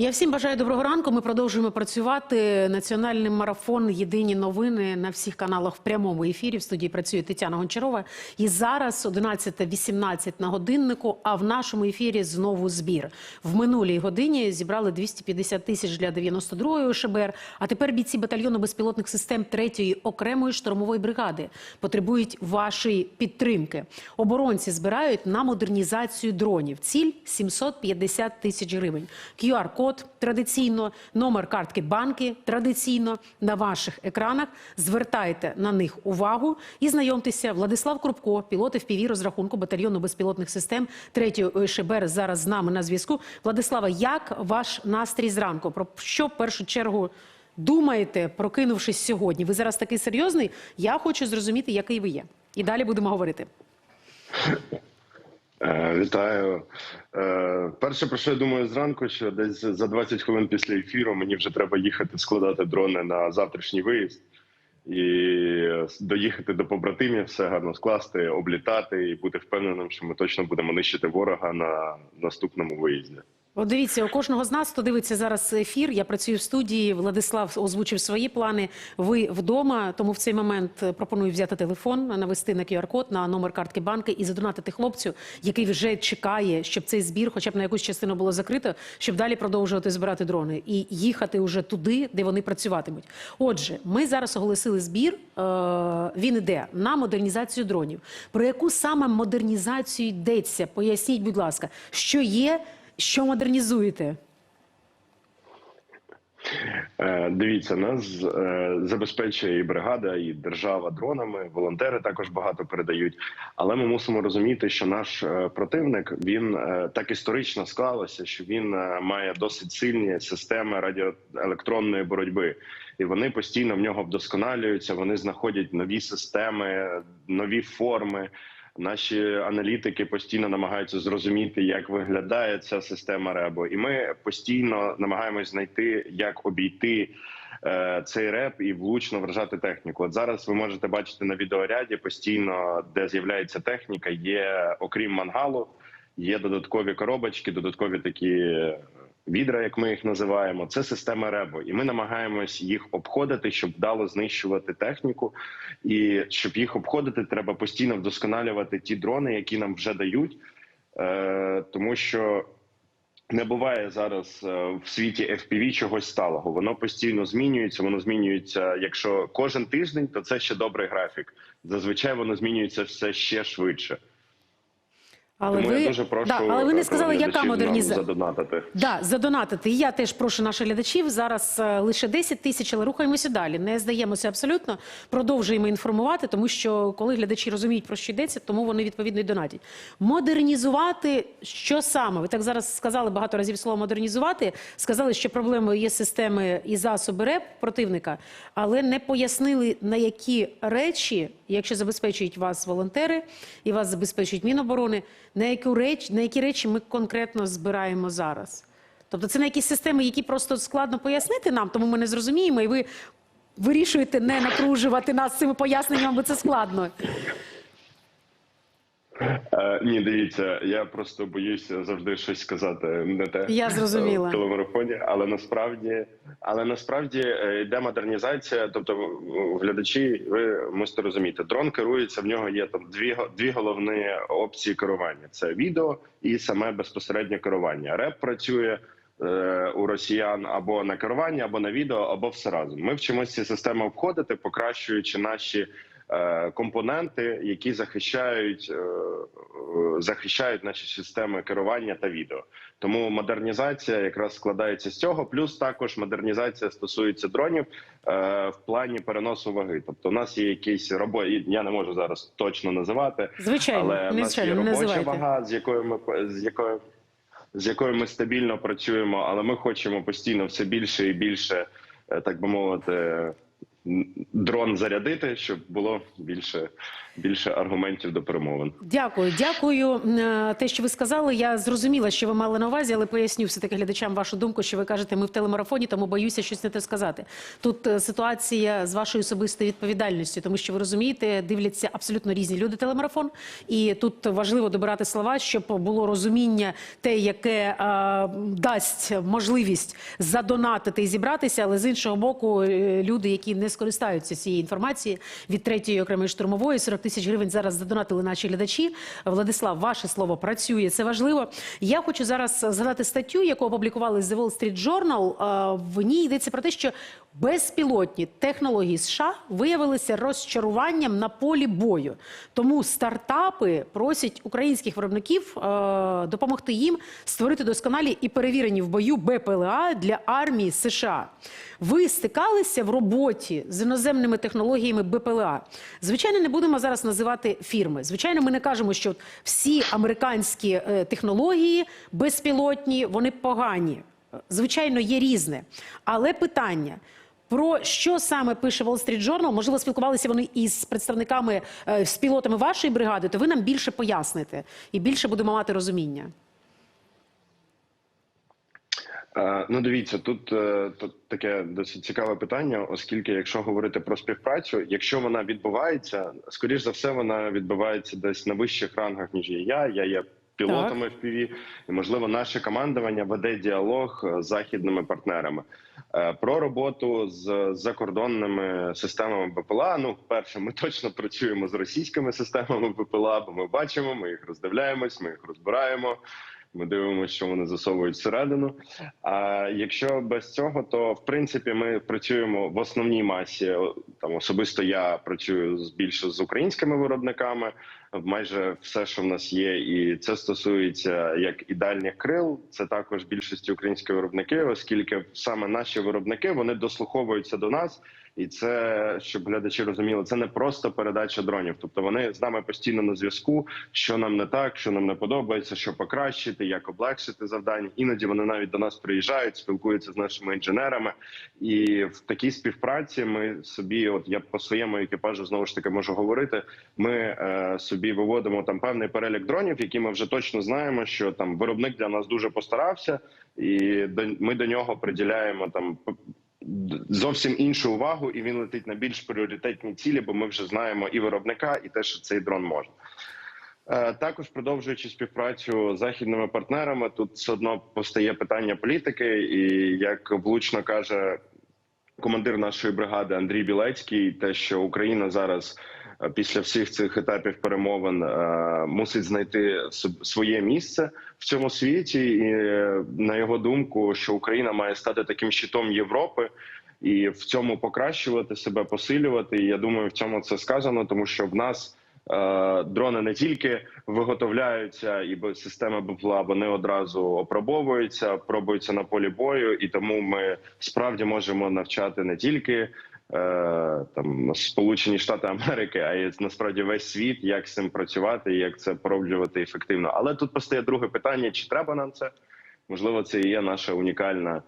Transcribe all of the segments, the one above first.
Я всім бажаю доброго ранку. Ми продовжуємо працювати. Національний марафон Єдині новини на всіх каналах в прямому ефірі. В студії працює Тетяна Гончарова. І зараз 11.18 на годиннику. А в нашому ефірі знову збір. В минулій годині зібрали 250 тисяч для 92-ї ОШБР. А тепер бійці батальйону безпілотних систем 3-ї окремої штурмової бригади потребують вашої підтримки. Оборонці збирають на модернізацію дронів. Ціль 750 тисяч гривень. QR-код традиційно, номер картки банки традиційно на ваших екранах. Звертайте на них увагу і знайомтеся. Владислав Крупко, пілот FPV розрахунку батальйону безпілотних систем 3-ї ОШБР зараз з нами на зв'язку. Владислава, як ваш настрій зранку? Про що в першу чергу думаєте, прокинувшись сьогодні? Ви зараз такий серйозний? Я хочу зрозуміти, який ви є. І далі будемо говорити. Е, Вітаю. Е, Перше, про що я думаю зранку, що десь за 20 хвилин після ефіру мені вже треба їхати складати дрони на завтрашній виїзд і доїхати до побратимів, все гарно скласти, облітати і бути впевненим, що ми точно будемо нищити ворога на наступному виїзді. От дивіться, у кожного з нас, хто дивиться зараз ефір, я працюю в студії. Владислав озвучив свої плани. Ви вдома. Тому в цей момент пропоную взяти телефон, навести на QR-код на номер картки банки і задонатити хлопцю, який вже чекає, щоб цей збір, хоча б на якусь частину було закрито, щоб далі продовжувати збирати дрони і їхати уже туди, де вони працюватимуть. Отже, ми зараз оголосили збір. е, Він іде на модернізацію дронів. Про яку саме модернізацію йдеться? Поясніть, будь ласка, що є. Що модернізуєте? Е, Дивіться, нас е, забезпечує і бригада, і держава дронами. Волонтери також багато передають. Але ми мусимо розуміти, що наш е, противник він так історично склалося, що він має досить сильні системи радіоелектронної боротьби, і вони постійно в нього вдосконалюються. Вони знаходять нові системи, нові форми. Наші аналітики постійно намагаються зрозуміти, як виглядає ця система РЕБО, і ми постійно намагаємось знайти, як обійти е, цей реп і влучно вражати техніку. От зараз ви можете бачити на відеоряді постійно, де з'являється техніка. Є окрім мангалу, є додаткові коробочки, додаткові такі. Відра, як ми їх називаємо, це система РЕБО, і ми намагаємось їх обходити, щоб вдало знищувати техніку. І щоб їх обходити, треба постійно вдосконалювати ті дрони, які нам вже дають, е, тому що не буває зараз е, в світі FPV чогось сталого. Воно постійно змінюється. Воно змінюється. Якщо кожен тиждень, то це ще добрий графік. Зазвичай воно змінюється все ще швидше. Але Тому ви я дуже прошу да, але ви не сказали, яка модернізація. задонатити. Да, задонатити. Я теж прошу наших глядачів. Зараз е, лише 10 тисяч, але рухаємося далі. Не здаємося абсолютно. Продовжуємо інформувати, тому що коли глядачі розуміють, про що йдеться, тому вони відповідно й донатять. Модернізувати що саме? Ви так зараз сказали багато разів слово модернізувати. Сказали, що проблемою є системи і засоби РЕП противника, але не пояснили на які речі, якщо забезпечують вас волонтери і вас забезпечують Міноборони, на яку реч, на які речі ми конкретно збираємо зараз. Тобто це на якісь системи, які просто складно пояснити нам, тому ми не зрозуміємо, і ви вирішуєте не напружувати нас цими поясненнями, бо це складно. Е, ні, дивіться, я просто боюся завжди щось сказати не те Я зрозуміла. е, в телемарафоні, але насправді, але насправді е, йде модернізація. Тобто, глядачі, ви мусите розуміти, дрон керується. В нього є там дві дві головні опції керування: це відео і саме безпосереднє керування. Реп працює. У росіян або на керування, або на відео, або все разом. Ми вчимося ці системи обходити, покращуючи наші компоненти, які захищають, е, е, захищають наші системи керування та відео. Тому модернізація якраз складається з цього. Плюс також модернізація стосується дронів е, в плані переносу ваги. Тобто, у нас є якісь робочі, я не можу зараз точно називати, Звичайно, але в нас є робоча називайте. вага, з якою ми з якою. З якою ми стабільно працюємо, але ми хочемо постійно все більше і більше, е, так би мовити, дрон зарядити, щоб було більше, більше аргументів до перемовин. Дякую, дякую. Е, Те, що ви сказали, я зрозуміла, що ви мали на увазі, але поясню все таки глядачам вашу думку, що ви кажете, ми в телемарафоні, тому боюся щось не те сказати. Тут е, ситуація з вашою особистою відповідальністю, тому що ви розумієте, дивляться абсолютно різні люди телемарафон, і тут важливо добирати слова, щоб було розуміння те, яке е, дасть можливість задонатити і зібратися, але з іншого боку, е, люди, які не скористаються цією інформацією від третьої окремої штурмової, 40 тисяч гривень зараз задонатили наші глядачі. Владислав, ваше слово працює. Це важливо. Я хочу зараз згадати статтю, яку опублікували The Wall Street Journal. В ній йдеться про те, що безпілотні технології США виявилися розчаруванням на полі бою. Тому стартапи просять українських виробників допомогти їм створити досконалі і перевірені в бою БПЛА для армії США. Ви стикалися в роботі з іноземними технологіями БПЛА. Звичайно, не будемо зараз називати фірми. Звичайно, ми не кажемо, що всі американські е, технології безпілотні, вони погані. Звичайно, є різне. Але питання. Про що саме пише Wall Street Journal? Можливо, спілкувалися вони із представниками, е, з пілотами вашої бригади, то ви нам більше поясните і більше будемо мати розуміння. Е, Ну, дивіться, тут, е, тут таке досить цікаве питання, оскільки, якщо говорити про співпрацю, якщо вона відбувається, скоріш за все, вона відбувається десь на вищих рангах, ніж є я. Я є пілотами в ПІВІ, і можливо, наше командування веде діалог з західними партнерами Е, про роботу з закордонними системами БПЛА. Ну, перше, ми точно працюємо з російськими системами БПЛА, бо ми бачимо, ми їх роздивляємось, ми їх розбираємо. Ми дивимося, що вони засовують всередину. А якщо без цього, то в принципі ми працюємо в основній масі. Там особисто я працюю з більше з українськими виробниками. Майже все, що в нас є, і це стосується як і дальніх крил. Це також більшості українські виробники, оскільки саме наші виробники вони дослуховуються до нас. І це щоб глядачі розуміли, це не просто передача дронів. Тобто вони з нами постійно на зв'язку, що нам не так, що нам не подобається, що покращити, як облегшити завдання. Іноді вони навіть до нас приїжджають, спілкуються з нашими інженерами. І в такій співпраці ми собі, от я по своєму екіпажу знову ж таки можу говорити. Ми е, собі виводимо там певний перелік дронів, які ми вже точно знаємо, що там виробник для нас дуже постарався, і до ми до нього приділяємо там зовсім іншу увагу, і він летить на більш пріоритетні цілі, бо ми вже знаємо і виробника, і те, що цей дрон може. Е, Також продовжуючи співпрацю з західними партнерами, тут все одно постає питання політики, і як влучно каже командир нашої бригади Андрій Білецький, те, що Україна зараз після всіх цих етапів перемовин е, мусить знайти своє місце в цьому світі, і е, на його думку, що Україна має стати таким щитом Європи. І в цьому покращувати себе, посилювати. І я думаю, в цьому це сказано, тому що в нас е, дрони не тільки виготовляються, і системи БПЛА вони одразу опробовуються, пробуються на полі бою, і тому ми справді можемо навчати не тільки е, там Сполучені Штати Америки, а й насправді весь світ, як з цим працювати, як це пороблювати ефективно. Але тут постає друге питання: чи треба нам це? Можливо, це і є наша унікальна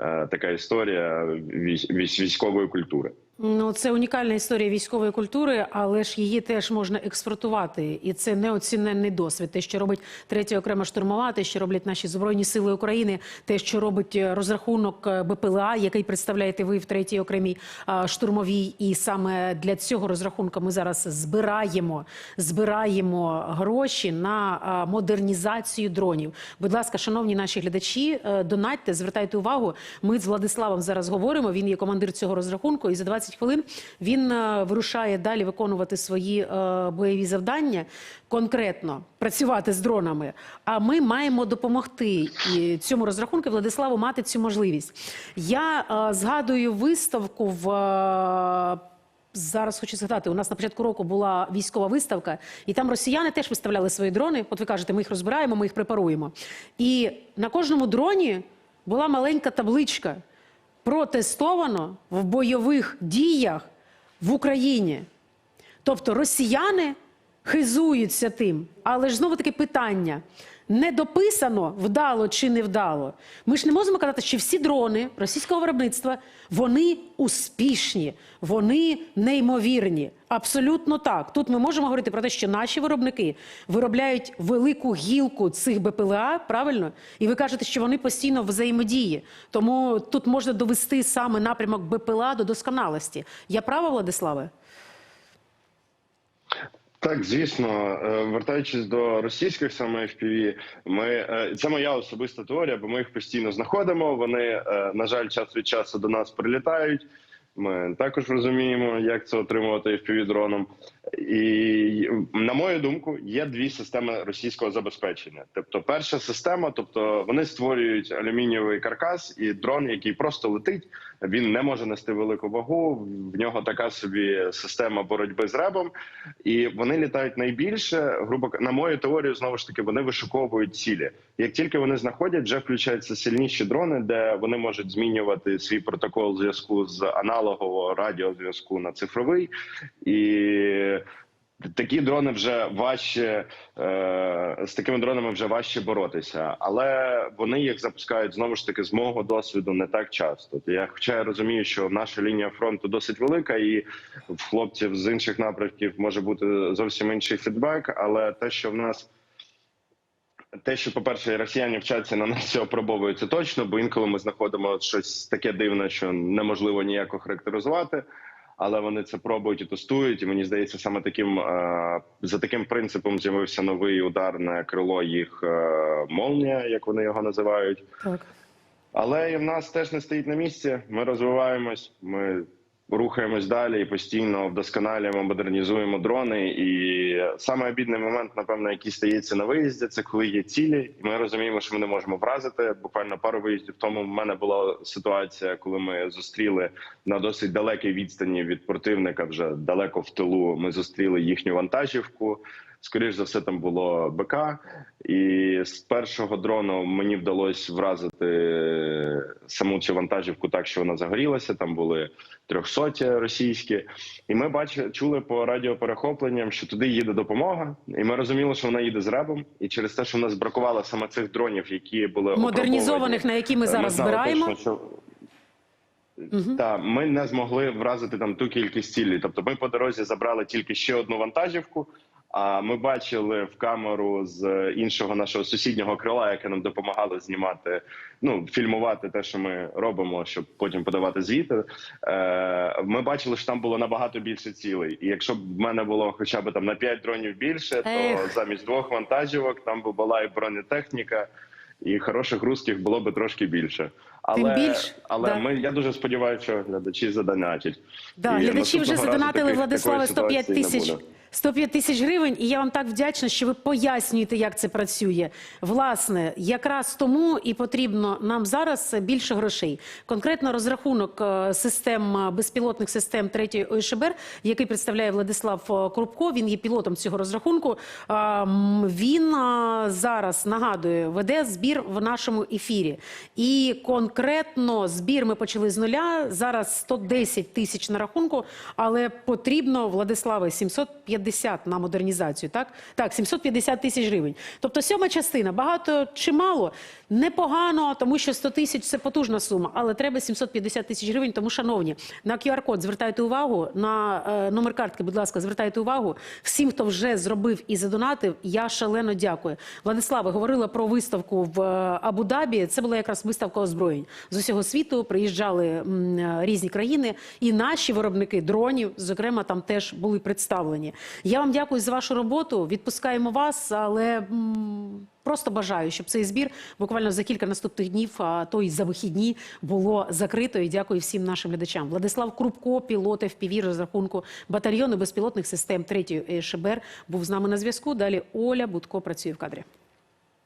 е, така історія військ- військ- військової культури. Ну, це унікальна історія військової культури, але ж її теж можна експортувати, і це неоціненний досвід. Те, що робить третя окрема штурмова, те, що роблять наші збройні сили України, те, що робить е, розрахунок е, БПЛА, який представляєте ви в третій окремій штурмовій, і саме для цього розрахунку ми зараз збираємо, збираємо гроші на модернізацію дронів. Будь ласка, шановні наші глядачі, е, донатьте, звертайте увагу. Ми з Владиславом зараз говоримо. Він є командир цього розрахунку, і за 20 хвилин він е, вирушає далі виконувати свої е, бойові завдання, конкретно працювати з дронами. А ми маємо допомогти цьому розрахунку Владиславу мати цю можливість. Я е, згадую виставку в. Зараз хочу згадати, у нас на початку року була військова виставка, і там росіяни теж виставляли свої дрони. От ви кажете, ми їх розбираємо, ми їх препаруємо. І на кожному дроні була маленька табличка протестовано в бойових діях в Україні. Тобто росіяни хизуються тим, але ж знову таке питання. Не дописано вдало чи невдало. Ми ж не можемо казати, що всі дрони російського виробництва вони успішні, вони неймовірні. Абсолютно так. Тут ми можемо говорити про те, що наші виробники виробляють велику гілку цих БПЛА, правильно? І ви кажете, що вони постійно взаємодії. Тому тут можна довести саме напрямок БПЛА до досконалості. Я права, Владиславе? Так, звісно, Е, вертаючись до російських саме FPV, ми е, це моя особиста теорія, бо ми їх постійно знаходимо. Вони е, на жаль, час від часу до нас прилітають. Ми також розуміємо, як це отримувати FPV дроном. І на мою думку, є дві системи російського забезпечення. Тобто, перша система, тобто вони створюють алюмінієвий каркас і дрон, який просто летить. Він не може нести велику вагу. В нього така собі система боротьби з ребом, і вони літають найбільше. Грубо на мою теорію, знову ж таки, вони вишуковують цілі. Як тільки вони знаходять, вже включаються сильніші дрони, де вони можуть змінювати свій протокол зв'язку з аналогового радіозв'язку на цифровий і. Такі дрони вже важче е, з такими дронами вже важче боротися, але вони їх запускають знову ж таки з мого досвіду не так часто. Я хоча я розумію, що наша лінія фронту досить велика, і в хлопців з інших напрямків може бути зовсім інший фідбек. Але те, що в нас те, що, по-перше, росіяни вчаться на нас цього пробовують, точно, бо інколи ми знаходимо щось таке дивне, що неможливо ніяко характеризувати. Але вони це пробують і тестують. І мені здається, саме таким е, за таким принципом з'явився новий ударне крило їх е, молнія, як вони його називають. Так. Але і в нас теж не стоїть на місці. Ми розвиваємось, ми рухаємось далі і постійно вдосконалюємо, модернізуємо дрони. І саме обідний момент, напевно, який стається на виїзді, це коли є цілі, і ми розуміємо, що ми не можемо вразити. Буквально пару виїздів тому в мене була ситуація, коли ми зустріли на досить далекій відстані від противника, вже далеко в тилу. Ми зустріли їхню вантажівку. Скоріш за все, там було БК, і з першого дрону мені вдалося вразити саму цю вантажівку так, що вона загорілася. Там були трьохсоті російські, і ми бачили, чули по радіоперехопленням, що туди їде допомога, і ми розуміли, що вона їде з ребом. І через те, що в нас бракувало саме цих дронів, які були Модернізованих, на які ми зараз знали збираємо. точно, що та ми не змогли вразити там ту кількість цілі. Тобто, ми по дорозі забрали тільки ще одну вантажівку. А ми бачили в камеру з іншого нашого сусіднього крила, яке нам допомагало знімати, ну фільмувати те, що ми робимо, щоб потім подавати звіти. Е, ми бачили, що там було набагато більше цілей. І якщо б в мене було хоча б там на 5 дронів більше, то Ех. замість двох вантажівок там би була і бронетехніка, і хороших русських було би трошки більше. Але, більш, але да. ми я дуже сподіваюся, що глядачі задонатять. Да, І глядачі вже задонатили таких- Владиславе такої 105 тисяч. буде. 105 тисяч гривень, і я вам так вдячна, що ви пояснюєте, як це працює. Власне, якраз тому і потрібно нам зараз більше грошей. Конкретно розрахунок е, систем е, безпілотних систем третьої ОШБР, який представляє Владислав е, Крупко. Він є пілотом цього розрахунку. Він зараз нагадую, веде збір в нашому ефірі. І конкретно збір ми почали з нуля. Зараз 110 тисяч на рахунку, але потрібно Владиславе 750 на модернізацію. Так, так, 750 тисяч гривень. Тобто сьома частина багато чи мало непогано, тому що 100 тисяч це потужна сума, але треба 750 тисяч гривень. Тому, шановні, на QR-код звертайте увагу на е, номер картки. Будь ласка, звертайте увагу. Всім, хто вже зробив і задонатив, я шалено дякую. Владиславе говорила про виставку в е, Абу-Дабі. Це була якраз виставка озброєнь з усього світу. Приїжджали е, різні країни, і наші виробники дронів, зокрема, там теж були представлені. Я вам дякую за вашу роботу. Відпускаємо вас, але просто бажаю, щоб цей збір буквально за кілька наступних днів, а то й за вихідні, було закрито. І дякую всім нашим глядачам. Владислав Крупко, пілот FPV розрахунку батальйону безпілотних систем 3 ЕШБР, був з нами на зв'язку. Далі Оля Будко працює в кадрі.